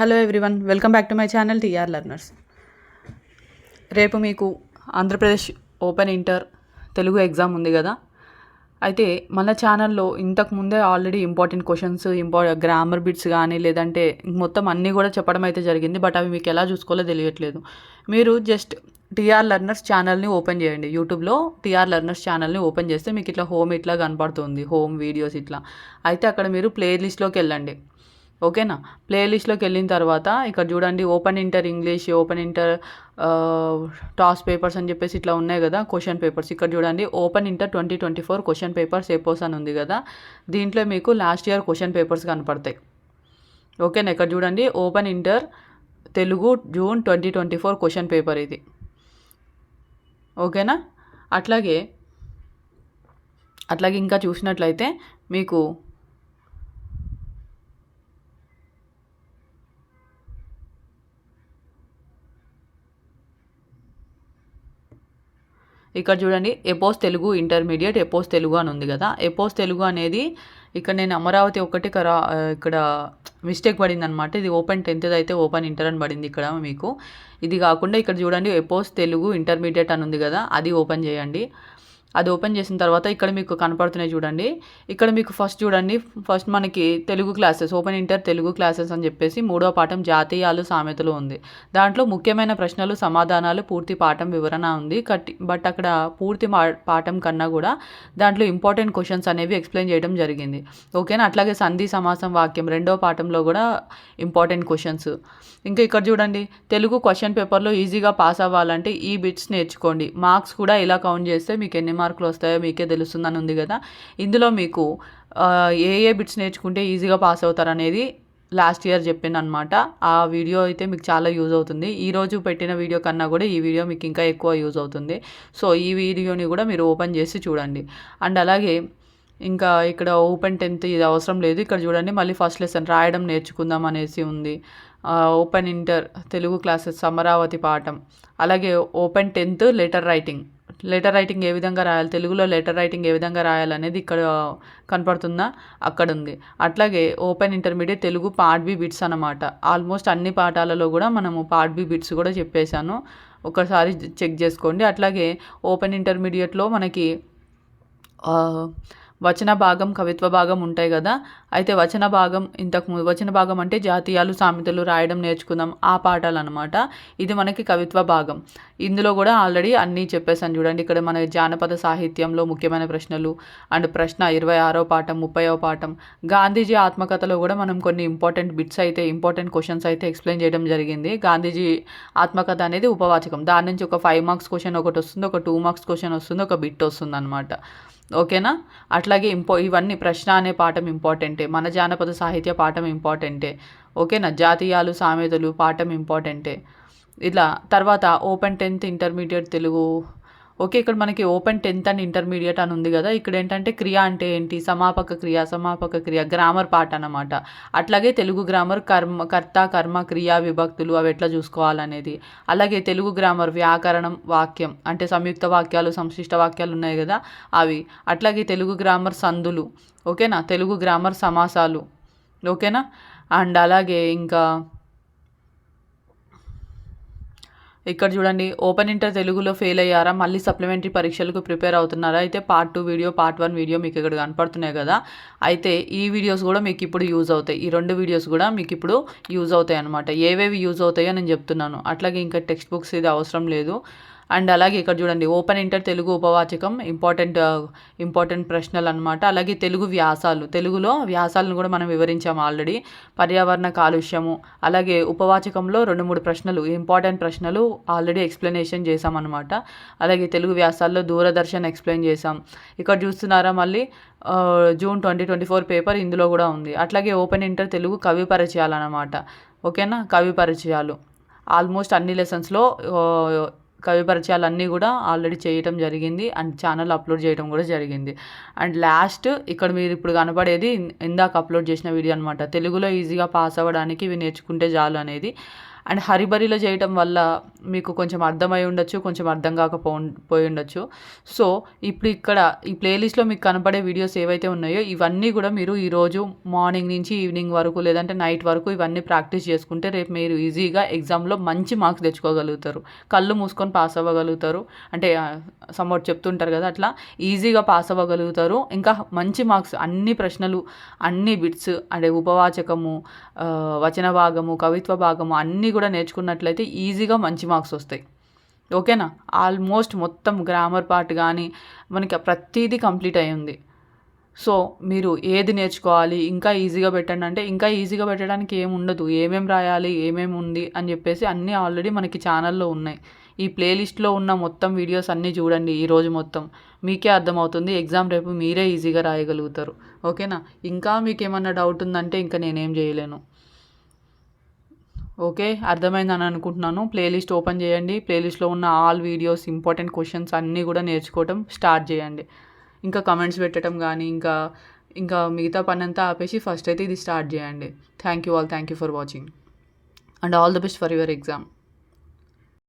Hello everyone welcome back to my channel TR learners రేపు మీకు Andhra Pradesh open inter Telugu exam ఉంది కదా? అయితే మన ఛానల్లో ఇంతకు ముందే ఆల్రెడీ ఇంపార్టెంట్ క్వశ్చన్స్ ఇంపా గ్రామర్ బిట్స్ కానీ లేదంటే మొత్తం అన్నీ కూడా చెప్పడం అయితే జరిగింది బట్ అవి మీకు ఎలా చూసుకోవాలో తెలియట్లేదు. మీరు జస్ట్ టీఆర్ లర్నర్స్ ఛానల్ని ఓపెన్ చేయండి. యూట్యూబ్లో టీఆర్ లర్నర్స్ ఛానల్ని ఓపెన్ చేస్తే మీకు ఇట్లా హోమ్ ఇట్లా కనపడుతుంది హోమ్ వీడియోస్ ఇట్లా. అయితే అక్కడ మీరు ప్లేలిస్ట్లోకి వెళ్ళండి. ఓకేనా? ప్లేలిస్ట్లోకి వెళ్ళిన తర్వాత ఇక్కడ చూడండి open inter English open inter TOSS papers అని చెప్పేసి ఇట్లా ఉన్నాయి కదా క్వశ్చన్ పేపర్స్. ఇక్కడ చూడండి open inter twenty twenty four question papers APOSS అని ఉంది కదా దీంట్లో మీకు లాస్ట్ ఇయర్ క్వశ్చన్ పేపర్స్ కనపడతాయి. ఓకేనా? ఇక్కడ చూడండి open inter Telugu June twenty twenty four question paper ఇది. ఓకేనా? అట్లాగే అట్లాగే ఇంకా చూసినట్లయితే మీకు ఇక్కడ చూడండి APOSS Telugu intermediate APOSS Telugu అని ఉంది కదా. ఎపోస్ తెలుగు అనేది ఇక్కడ నేను అమరావతి ఒకటి కరా ఇక్కడ మిస్టేక్ పడింది అనమాట ఇది ఓపెన్ టెన్త్ అయితే ఓపెన్ ఇంటర్ అని పడింది ఇక్కడ మీకు. ఇది కాకుండా ఇక్కడ చూడండి ఎపోస్ తెలుగు ఇంటర్మీడియట్ అని ఉంది కదా అది ఓపెన్ చేయండి. అది ఓపెన్ చేసిన తర్వాత ఇక్కడ మీకు కనపడుతున్నాయి చూడండి. ఇక్కడ మీకు ఫస్ట్ చూడండి. ఫస్ట్ మనకి Telugu classes open inter Telugu classes అని చెప్పేసి మూడో పాఠం జాతీయాలు సామెతలు ఉంది. దాంట్లో ముఖ్యమైన ప్రశ్నలు సమాధానాలు పూర్తి పాఠం వివరణ ఉంది. కట్టి బట్ అక్కడ పూర్తి పాఠం కన్నా కూడా దాంట్లో ఇంపార్టెంట్ క్వశ్చన్స్ అనేవి ఎక్స్ప్లెయిన్ చేయడం జరిగింది. ఓకేనా అట్లాగే సంధి సమాసం వాక్యం రెండో పాఠంలో కూడా ఇంపార్టెంట్ క్వశ్చన్స్ ఇంకా ఇక్కడ చూడండి. తెలుగు క్వశ్చన్ పేపర్లో ఈజీగా పాస్ అవ్వాలంటే ఈ బిట్స్ నేర్చుకోండి. మార్క్స్ కూడా ఇలా కౌంట్ చేస్తే మీకు ఎన్ని మార్కులు వస్తాయో మీకే తెలుస్తుందని ఉంది కదా. ఇందులో మీకు ఏ ఏ బిట్స్ నేర్చుకుంటే ఈజీగా పాస్ అవుతారు అనేది లాస్ట్ ఇయర్ చెప్పాను అనమాట ఆ వీడియో అయితే మీకు చాలా యూజ్ అవుతుంది. ఈరోజు పెట్టిన వీడియో కన్నా కూడా ఈ వీడియో మీకు ఇంకా ఎక్కువ యూజ్ అవుతుంది. సో ఈ వీడియోని కూడా మీరు ఓపెన్ చేసి చూడండి. అండ్ అలాగే ఇంకా ఇక్కడ ఓపెన్ టెన్త్ ఇది అవసరం లేదు. ఇక్కడ చూడండి మళ్ళీ ఫస్ట్ లెసన్ రాయడం నేర్చుకుందాం అనేసి ఉంది. Open inter Telugu classes Amaravati పాఠం. అలాగే open tenth letter writing. Letter writing ఏ విధంగా రాయాలి తెలుగులో లెటర్ రైటింగ్ ఏ విధంగా రాయాలనేది ఇక్కడ కనపడుతుందా? అక్కడ ఉంది అట్లాగే open intermediate Telugu part B bits అనమాట ఆల్మోస్ట్ అన్ని పాఠాలలో కూడా మనము పార్ట్ బి బిట్స్ కూడా చెప్పేశాను. ఒకసారి చెక్ చేసుకోండి. అట్లాగే ఓపెన్ ఇంటర్మీడియట్లో మనకి వచన భాగం కవిత్వ భాగం ఉంటాయి కదా? అయితే వచన భాగం ఇంతకు వచన భాగం అంటే జాతీయాలు సామెతలు రాయడం నేర్చుకుందాం ఆ పాఠాలు అనమాట ఇది మనకి కవిత్వ భాగం. ఇందులో కూడా ఆల్రెడీ అన్నీ చెప్పేసాను చూడండి. ఇక్కడ మన జానపద సాహిత్యంలో ముఖ్యమైన ప్రశ్నలు అండ్ ప్రశ్న ఇరవై ఆరో పాఠం ముప్పైవ పాఠం. గాంధీజీ ఆత్మకథలో కూడా మనం కొన్ని ఇంపార్టెంట్ బిట్స్ అయితే ఇంపార్టెంట్ క్వశ్చన్స్ అయితే ఎక్స్ప్లెయిన్ చేయడం జరిగింది. గాంధీజీ ఆత్మకథ అనేది ఉపవాచకం. దాని నుంచి ఒక ఫైవ్ మార్క్స్ క్వశ్చన్ ఒకటి వస్తుంది ఒక టూ మార్క్స్ క్వశ్చన్ వస్తుంది ఒక బిట్ వస్తుంది అనమాట ఓకేనా? అట్లాగే ఇంపో ఇవన్నీ ప్రశ్న అనే పాఠం ఇంపార్టెంటే. మన జానపద సాహిత్య పాఠం ఇంపార్టెంటే. ఓకేనా? జాతీయాలు సామెతలు పాఠం ఇంపార్టెంటే. ఇట్లా తర్వాత open tenth intermediate Telugu okay ఇక్కడ మనకి ఓపెన్ టెన్త్ అండ్ ఇంటర్మీడియట్ అని ఉంది కదా. ఇక్కడ ఏంటంటే క్రియ అంటే ఏంటి? సమాపక క్రియ సమాపక క్రియ గ్రామర్ పార్ట్ అనమాట అట్లాగే తెలుగు గ్రామర్ కర్మ కర్త కర్మ క్రియా విభక్తులు అవి ఎట్లా చూసుకోవాలనేది. అలాగే తెలుగు గ్రామర్ వ్యాకరణం వాక్యం అంటే సంయుక్త వాక్యాలు సంశిష్ట వాక్యాలు ఉన్నాయి కదా అవి. అట్లాగే తెలుగు గ్రామర్ సందులు ఓకేనా? తెలుగు గ్రామర్ సమాసాలు ఓకేనా? అండ్ అలాగే ఇంకా ఇక్కడ చూడండి ఓపెన్ ఇంటర్ తెలుగులో ఫెయిల్ అయ్యారా? మళ్ళీ సప్లిమెంటరీ పరీక్షలకు ప్రిపేర్ అవుతున్నారా? అయితే part two video part one video మీకు ఇక్కడ కనపడుతున్నాయి కదా. అయితే ఈ వీడియోస్ కూడా మీకు ఇప్పుడు యూజ్ అవుతాయి. ఈ రెండు వీడియోస్ కూడా మీకు ఇప్పుడు యూజ్ అవుతాయి అనమాట ఏవేవి యూజ్ అవుతాయో నేను చెప్తున్నాను. అట్లాగే ఇంకా టెక్స్ట్ బుక్స్ ఇది అవసరం లేదు. అండ్ అలాగే ఇక్కడ చూడండి ఓపెన్ ఇంటర్ తెలుగు ఉపవాచకం ఇంపార్టెంట్ ఇంపార్టెంట్ ప్రశ్నలు అనమాట అలాగే తెలుగు వ్యాసాలు తెలుగులో వ్యాసాలను కూడా మనం వివరించాము ఆల్రెడీ. పర్యావరణ కాలుష్యము అలాగే ఉపవాచకంలో రెండు మూడు ప్రశ్నలు ఇంపార్టెంట్ ప్రశ్నలు ఆల్రెడీ ఎక్స్ప్లెనేషన్ చేశామన్నమాట అలాగే తెలుగు వ్యాసాల్లో దూరదర్శన్ ఎక్స్ప్లెయిన్ చేశాం. ఇక్కడ చూస్తున్నారా మళ్ళీ? June twenty twenty four paper ఇందులో కూడా ఉంది. అట్లాగే ఓపెన్ ఇంటర్ తెలుగు కవి పరిచయాలు అనమాట ఓకేనా? కవి పరిచయాలు. ఆల్మోస్ట్ అన్ని లెసన్స్లో కవి పరిచయాలన్నీ కూడా ఆల్రెడీ చేయటం జరిగింది అండ్ ఛానల్ అప్లోడ్ చేయడం కూడా జరిగింది. అండ్ లాస్ట్ ఇక్కడ మీరు ఇప్పుడు కనపడేది ఇందాక అప్లోడ్ చేసిన వీడియో అనమాట తెలుగులో ఈజీగా పాస్ అవ్వడానికి ఇవి నేర్చుకుంటే చాలు అనేది. అండ్ హరిబరిలో చేయటం వల్ల మీకు కొంచెం అర్థమై ఉండొచ్చు కొంచెం అర్థం కాకపో పోయి ఉండొచ్చు. సో ఇప్పుడు ఇక్కడ ఈ ప్లేలిస్ట్లో మీకు కనపడే వీడియోస్ ఏవైతే ఉన్నాయో ఇవన్నీ కూడా మీరు ఈరోజు మార్నింగ్ నుంచి ఈవినింగ్ వరకు లేదంటే నైట్ వరకు ఇవన్నీ ప్రాక్టీస్ చేసుకుంటే రేపు మీరు ఈజీగా ఎగ్జామ్లో మంచి మార్క్స్ తెచ్చుకోగలుగుతారు. కళ్ళు మూసుకొని పాస్ అవ్వగలుగుతారు. అంటే సమ్మోట్ చెప్తుంటారు కదా అట్లా ఈజీగా పాస్ అవ్వగలుగుతారు. ఇంకా మంచి మార్క్స్ అన్ని ప్రశ్నలు అన్ని బిట్స్ అంటే ఉపవాచకము వచన భాగము కవిత్వ భాగము అన్ని కూడా నేర్చుకున్నట్లయితే ఈజీగా మంచి మార్క్స్ వస్తాయి. ఓకేనా? ఆల్మోస్ట్ మొత్తం గ్రామర్ పార్ట్ కానీ మనకి ప్రతిదీ కంప్లీట్ అయ్యింది. సో మీరు ఏది నేర్చుకోవాలి? ఇంకా ఈజీగా పెట్టండి అంటే ఇంకా ఈజీగా పెట్టడానికి ఏమి ఉండదు. ఏమేమి రాయాలి? ఏమేమి ఉంది? అని చెప్పేసి అన్నీ ఆల్రెడీ మనకి ఛానల్లో ఉన్నాయి. ఈ ప్లేలిస్ట్లో ఉన్న మొత్తం వీడియోస్ అన్నీ చూడండి ఈరోజు మొత్తం. మీకే అర్థమవుతుంది. ఎగ్జామ్ రేపు మీరే ఈజీగా రాయగలుగుతారు. ఓకేనా? ఇంకా మీకు ఏమన్నా డౌట్ ఉందంటే ఇంకా నేనేం చేయలేను. ఓకే అర్థమైందని అనుకుంటున్నాను. ప్లేలిస్ట్ ఓపెన్ చేయండి. ప్లేలిస్ట్లో ఉన్న ఆల్ వీడియోస్ ఇంపార్టెంట్ క్వశ్చన్స్ అన్నీ కూడా నేర్చుకోవటం స్టార్ట్ చేయండి. ఇంకా కమెంట్స్ పెట్టడం కానీ ఇంకా ఇంకా మిగతా పని అంతా ఆపేసి ఫస్ట్ అయితే ఇది స్టార్ట్ చేయండి. Thank you all thank you for watching and all the best for your exam